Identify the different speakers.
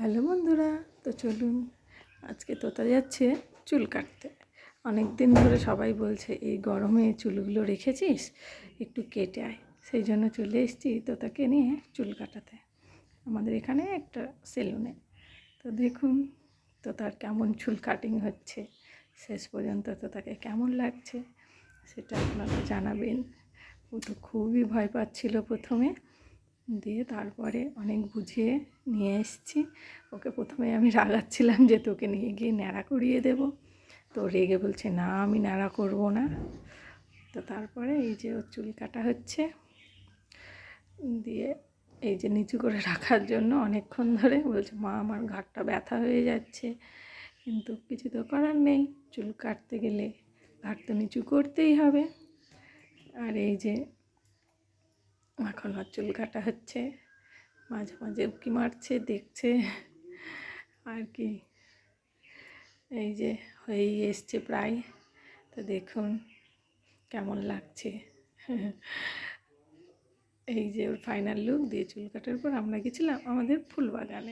Speaker 1: Hello বন্ধুরা, তো চলুন আজকে তোতা যাচ্ছে চুল কাটতে। অনেক দিন ধরে সবাই বলছে, এই গরমে চুলগুলো রেখেছিস? একটু কেটে আয়। সেই জন্য চলে এসেছি তোতাকে নিয়ে চুল কাটাতে। আমাদের এখানে একটা সেলুনে। তো দেখুন, তোতার কেমন চুল কাটিং হচ্ছে। শেষ পর্যন্ত তোতাকে কেমন লাগছে, সেটা আপনারা জানাবেন। ও তো খুবই ভয় পাচ্ছিল প্রথমে। দিয়ে তারপরে অনেক বুঝিয়ে নিয়ে এসেছি। ওকে প্রথমে আমি রাগাচ্ছিলাম যে তোকে নিয়ে গিয়ে ন্যাড়া করিয়ে দেব। তো রেগে বলছে, না, আমি ন্যাড়া করব না। তো তারপরে এই যে ওর চুল কাটা হচ্ছে, দিয়ে এই যে নিচু করে রাখার জন্য অনেকক্ষণ ধরে বলছে, মা, আমার ঘাটটা ব্যথা হয়ে যাচ্ছে, কিন্তু কিছু তো করার নেই। চুল কাটতে গেলে ঘাট তো নিচু করতেই হবে। আর এই যে এখন আর চুল কাটা হচ্ছে। মাঝে মাঝে উকি মারছে, দেখছে। আর কি? এই যে হয়েই এসছে প্রায়। তো দেখুন কেমন লাগছে। এই যে ওর ফাইনাল লুক দিয়ে চুল কাটার পর আমরা গেছিলাম আমাদের ফুল বাগানে